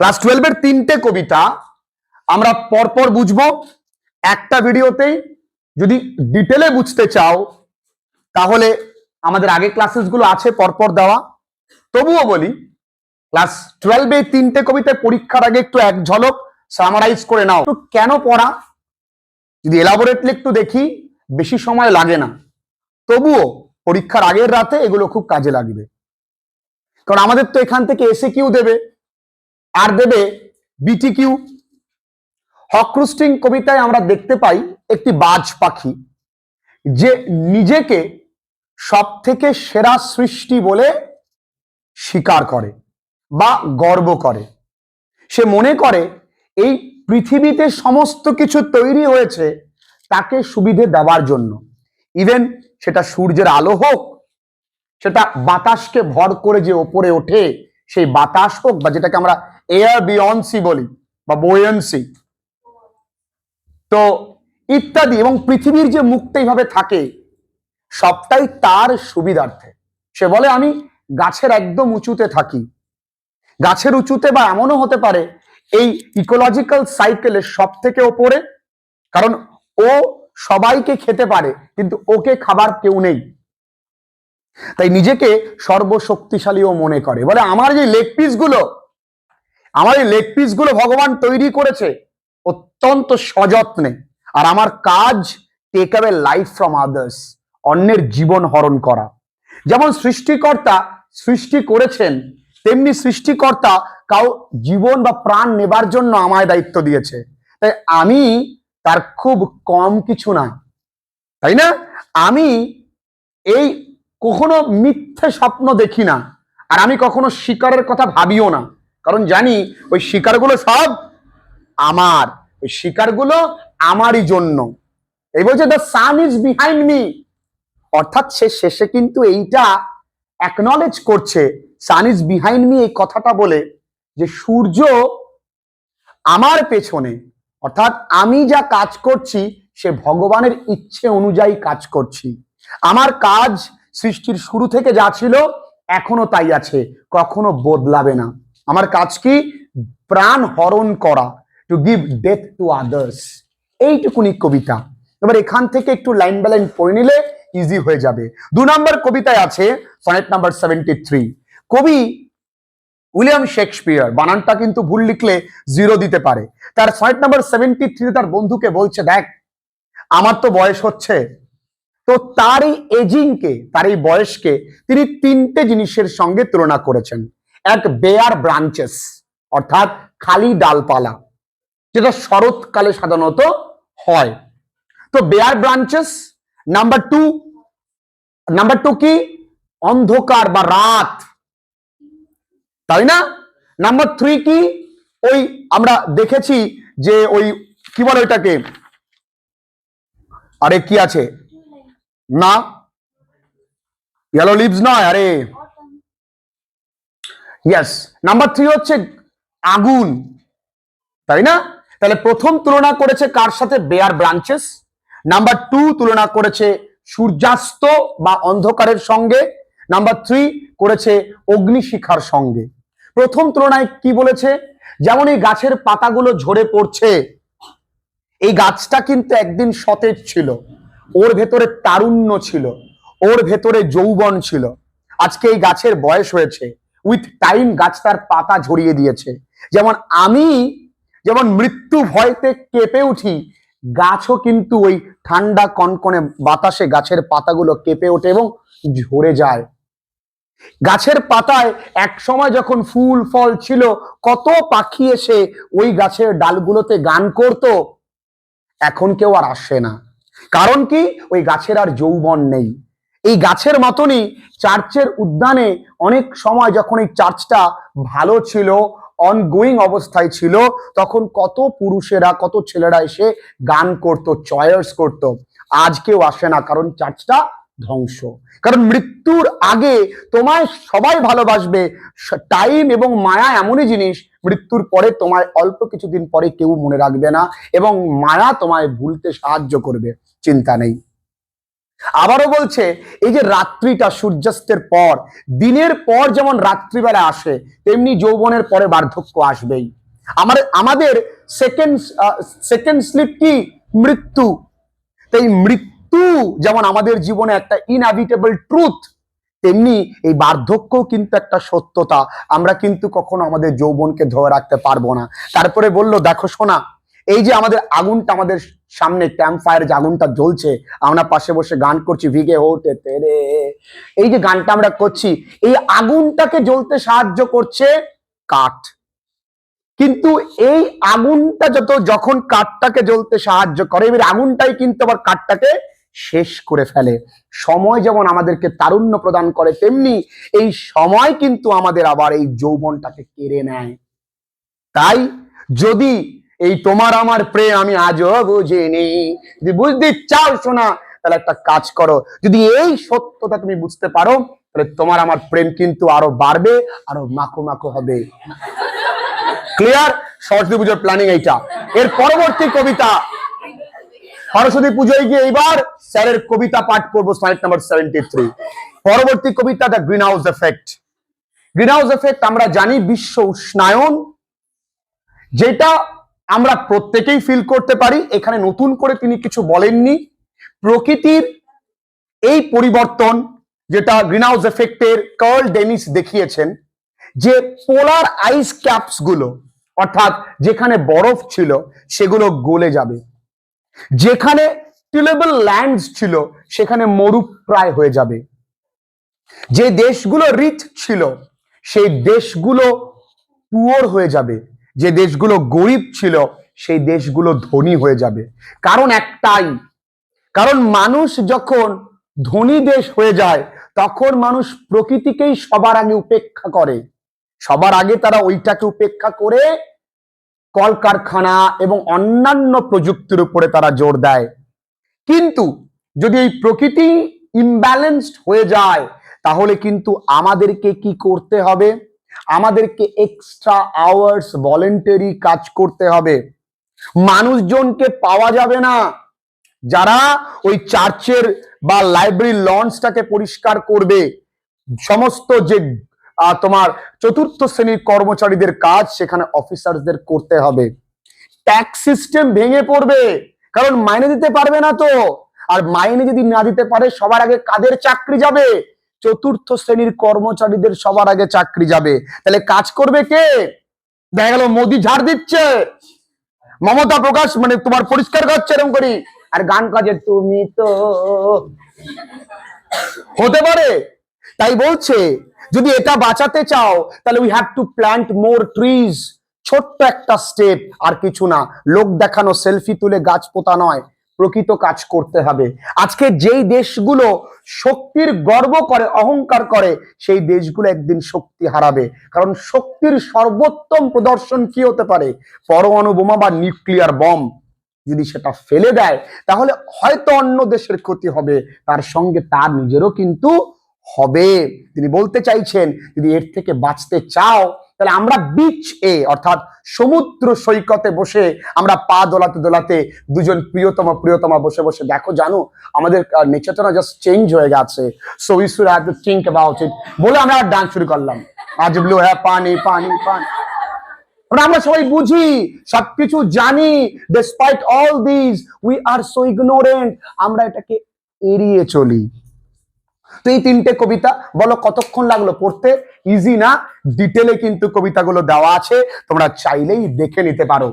Class টুয়েলভের তিনটে কবিতা আমরা পরপর বুঝব। একটা ভিডিওতেই যদি ডিটেলে বুঝতে চাও, তাহলে আমাদের আগে ক্লাসেসগুলো আছে পরপর দেওয়া। তবুও বলি ক্লাস টুয়েলভে তিনটে কবিতায় পরীক্ষার আগে একটু এক ঝলক সামারাইজ করে নাও। একটু কেন পড়া? যদি এলাবোরেটলি একটু দেখি, বেশি সময় লাগে না। তবুও পরীক্ষার আগের রাতে এগুলো খুব কাজে লাগবে। কারণ আমাদের তো এখান থেকে এসে কিউ দেবে। আর দেবে বিটি কিউ হক্রুস্টিং কবিতায় আমরা দেখতে পাই একটি বাজ পাখি, যে নিজেকে সব থেকে সেরা সৃষ্টি বলে স্বীকার করে বা গর্ব করে। সে মনে করে এই পৃথিবীতে সমস্ত কিছু তৈরি হয়েছে তাকে সুবিধে দেওয়ার জন্য। ইভেন সেটা সূর্যের আলো হোক, সেটা বাতাসকে ভর করে যে ওপরে ওঠে, সেই বাতাস হোক বা যেটাকে আমরা এয়ার বিয়ন্সি বলি, বা বোয়েন্সি তো ইত্যাদি এবং পৃথিবীর যে মুক্ত এইভাবে থাকে, সবটাই তার সুবিধার্থে। সে বলে, আমি গাছের একদম উঁচুতে থাকি। গাছের উঁচুতে বা এমনও হতে পারে, এই ইকোলজিক্যাল সাইকেলের সব থেকে ওপরে। কারণ ও সবাইকে খেতে পারে, কিন্তু ওকে খাবার কেউ নেই। তাই নিজেকে সর্বশক্তিশালীও মনে করে। বলে, আমার যে লেগ পিসগুলো আমার এই লেগ পিসগুলো ভগবান তৈরি করেছে অত্যন্ত সযত্নে। আর আমার কাজ take away life from others অন্যের জীবন হরণ করা। যেমন সৃষ্টিকর্তা সৃষ্টি করেছেন, তেমনি সৃষ্টিকর্তা কাউ জীবন বা প্রাণ নেবার জন্য আমায় দায়িত্ব দিয়েছে। তাই আমি তার খুব কম কিছু না তাই না? আমি এই কখনো মিথ্যে স্বপ্ন দেখি না। আর আমি কখনো শিকারের কথা ভাবিও না। কারণ জানি ওই শিকারগুলো সব আমার, ওই শিকারগুলো আমারই জন্য। এই বলছে the sun is behind me অর্থাৎ সে শেষে কিন্তু এইটা অ্যাকনলেজ করছে সান ইজ বিহাইন্ড মি এই কথাটা বলে যে সূর্য আমার পেছনে। অর্থাৎ আমি যা কাজ করছি, সে ভগবানের ইচ্ছে অনুযায়ী কাজ করছি। আমার কাজ সৃষ্টির শুরু থেকে যা ছিল, এখনও তাই আছে, কখনো বদলাবে না। আমার কাজ কি? প্রাণ হরণ করা to give death to others এইটুকুনি কবিতা। এবার এখান থেকে একটু লাইন বাই লাইন পড়ে নিলে ইজি হয়ে যাবে। দু নম্বর কবিতায় আছে সনেট নাম্বার সেভেন্টি থ্রি কবি উইলিয়াম শেক্সপিয়ার, বানানটা কিন্তু ভুল লিখলে জিরো দিতে পারে। তার সনেট নাম্বার সেভেন্টি থ্রিতে তার বন্ধুকে বলছে, দেখ, আমার তো বয়স হচ্ছে। তো তার এই এজিংকে তার এই বয়সকে তিনি তিনটে জিনিসের সঙ্গে তুলনা করেছেন। এক বেয়ার ব্রাঞ্চেস অর্থাৎ খালি ডালপালা, যেটা শরৎকালে সাধারণত হয়। তো bare branches number two number two কি? অন্ধকার বা রাত। তাই না? নাম্বার থ্রি কি? ওই আমরা দেখেছি যে ওই, কি বলে ওইটাকে? আরে কি আছে? না? ইয়েলো লিভস নয়, আরে। ইয়েস নাম্বার থ্রি হচ্ছে আগুন। তাই না? তাহলে প্রথম তুলনা করেছে কার সাথে? বেয়ার ব্রাঞ্চেস নাম্বার টু তুলনা করেছে সূর্যাস্ত বা অন্ধকারের সঙ্গে। নাম্বার থ্রি করেছে অগ্নিশিখার সঙ্গে। প্রথম তুলনায় কি বলেছে? যেমন এই গাছের পাতাগুলো ঝরে পড়ছে। এই গাছটা কিন্তু একদিন সতেজ ছিল। ওর ভেতরে তারুণ্য ছিল। ওর ভেতরে যৌবন ছিল। আজকে এই গাছের বয়স হয়েছে। উইথ টাইম গাছ তার পাতা ঝরিয়ে দিয়েছে। যেমন আমি যেমন মৃত্যু ভয়তে কেঁপে উঠি, গাছও কিন্তু ওই ঠান্ডা কনকনে বাতাসে গাছের পাতাগুলো কেঁপে ওঠে এবং ঝরে যায়। গাছের পাতায় এক সময় যখন ফুল, ফল ছিল, কত পাখি এসে ওই গাছের ডালগুলোতে গান করত, এখন কেউ আর আসে না। কারণ কি? ওই গাছের আর যৌবন নেই। এই গাছের মতনই চার্চের উদ্যানে অনেক সময় যখন এই চার্চটা ভালো ছিল অনগোয়িং অবস্থায় ছিল, তখন কত পুরুষেরা, কত ছেলেরা এসে গান করত চয়ার্স করত। আজ কেউ আসে না, কারণ চার্চটা ধ্বংস। কারণ মৃত্যুর আগে তোমায় সবাই ভালোবাসবে টাইম এবং মায়া এমনই জিনিস, মৃত্যুর পরে তোমায় অল্প কিছুদিন পরে কেউ মনে রাখবে না এবং মায়া তোমায় ভুলতে সাহায্য করবে, চিন্তা নেই। আবারও বলছে, এই যে রাত্রিটা সূর্যাস্তের পর, দিনের পর যেমন রাত্রিবেলা আসে, তেমনি যৌবনের পরে বার্ধক্য আসবেই। আমাদের আমাদের সেকেন্ড সেকেন্ড স্লিপ কি? মৃত্যু। তাই মৃত্যু যেমন আমাদের জীবনে একটা ইনএভিটেবল ট্রুথ তেমনি এই বার্ধক্য কিন্তু একটা সত্যতা। আমরা কিন্তু কখনো আমাদের যৌবনকে ধরে রাখতে পারব না। তারপরে বলল, দেখো শোনা এই যে আমাদের আগুনটা আমাদের সামনে ক্যাম্প ফায়ার যে আগুনটা জ্বলছে, আমরা পাশে বসে গান করছি, ভিগে হোটে তেরে। এই যে গানটা আমরা করছি, এই আগুনটাকে জ্বলতে সাহায্য করছে কাঠ। কিন্তু এই আগুনটা যত, যখন কাঠটাকে জ্বলতে সাহায্য করে, এবার আগুনটাই কিন্তু আবার কাঠটাকে শেষ করে ফেলে। সময় যেমন আমাদেরকে তারুণ্য প্রদান করে, তেমনি এই সময় কিন্তু আমাদের আবার এই যৌবনটাকে কেড়ে নেয়। তাই যদি এই তোমার আমার প্রেম আমি আজও বুঝিনি। যদি বুঝতে চাও শোনা তাহলে একটা কাজ করো। যদি এই সত্যটা তুমি বুঝতে পারো, তাহলে তোমার আমার প্রেম কিন্তু আরও বাড়বে, আরও মাখো মাখো হবে। ক্লিয়ার সরস্বতী পুজোর প্ল্যানিং এইটা। এর পরবর্তী কবিতা। সরস্বতী পুজোয় গিয়ে এইবার স্যারের কবিতা পাঠ করব সাইট নাম্বার সেভেন্টি থ্রি পরবর্তী কবিতা the greenhouse effect greenhouse effect আমরা জানি বিশ্ব উষ্ণায়ন, যেটা আমরা প্রত্যেকেই ফিল করতে পারি, এখানে নতুন করে তিনি কিছু বলেননি। প্রকৃতির এই পরিবর্তন যেটা গ্রিন হাউস এফেক্টের কার্ল ডেনিস দেখিয়েছেন, যে পোলার আইস ক্যাপসগুলো, অর্থাৎ যেখানে বরফ ছিল, সেগুলো গলে যাবে। যেখানে টিলেবল ল্যান্ডস ছিল, সেখানে মরুপ্রায় হয়ে যাবে। যে দেশগুলো রিচ ছিল, সেই দেশগুলো পুয়ার হয়ে যাবে। যে দেশগুলো গরিব ছিল, সেই দেশগুলো ধনী হয়ে যাবে। কারণ একটাই, কারণ মানুষ যখন ধনী দেশ হয়ে যায়, তখন মানুষ প্রকৃতিকেই সবার আগে উপেক্ষা করে। সবার আগে তারা ওইটাকে উপেক্ষা করে কলকারখানা এবং অন্যান্য প্রযুক্তির উপরে তারা জোর দেয়। কিন্তু যদি এই প্রকৃতি ইমব্যালেন্সড হয়ে যায়, তাহলে কিন্তু আমাদেরকে কি করতে হবে? আমাদেরকে এক্সট্রা আওয়ার্স ভলেন্টারি কাজ করতে হবে। মানুষজনকে পাওয়া যাবে না। যারা ওই চার্চের বা লাইব্রেরি লঞ্চটাকে পরিষ্কার করবে। সমস্ত যে তোমার চতুর্থ শ্রেণির কর্মচারীদের কাজ সেখানে অফিসারদের করতে হবে। ট্যাক্স সিস্টেম ভেঙে পড়বে। কারণ মাইনে দিতে পারবে না তো। আর মাইনে যদি না দিতে পারে, সবার আগে কাদের চাকরি যাবে? চতুর্থ শ্রেণির কর্মচারীদের সবার আগে চাকরি যাবে। তাহলে কাজ করবে কে? দেখা গেল মোদি ঝাড় দিচ্ছে। মমতা প্রকাশ মানে তোমার পরিষ্কার করছে এরকম করি আর গান কাজে তুমি তো হতে পারে। তাই বলছে, যদি এটা বাঁচাতে চাও, তাহলে we have to plant more trees ছোট্ট একটা স্টেপ আর কিছু না। লোক দেখানো সেলফি তুলে গাছ পোতা নয়। প্রকৃত কাজ করতে হবে। আজকে যেই দেশগুলো শক্তির গর্ব করে, অহংকার করে, সেই দেশগুলো একদিন শক্তি হারাবে। কারণ শক্তির সর্বোত্তম প্রদর্শন কি হতে পারে? পরমাণু বোমা বা নিউক্লিয়ার বম যদি সেটা ফেলে দেয়, তাহলে হয়তো অন্য দেশের ক্ষতি হবে। তার সঙ্গে তার নিজেরও কিন্তু হবে। তিনি বলতে চাইছেন, যদি এর থেকে বাঁচতে চাও তাহলে আমরা বিচ এ অর্থাৎ সমুদ্র সৈকতে বসে আমরা পা দোলাতে দোলাতে দুজন প্রিয়তম, প্রিয়তমা বসে বসে, দেখো জানো, আমাদের নেচারটা না জাস্ট চেঞ্জ হয়ে গেছে। So we should have to think about it বলে আমরা ডান্স শুরু করলাম। আজ ব্লু হ্যাঁ পানি পানি পানি। আমরা সবাই বুঝি, সবকিছু জানি despite all this we are so ignorant আমরা এটাকে এড়িয়ে চলি। তো এই তিনটে কবিতা বলো কতক্ষণ লাগল পড়তে? ইজি না? ডিটেলে কিন্তু কবিতাগুলো দেওয়া আছে, তোমরা চাইলেই দেখে নিতে পারো।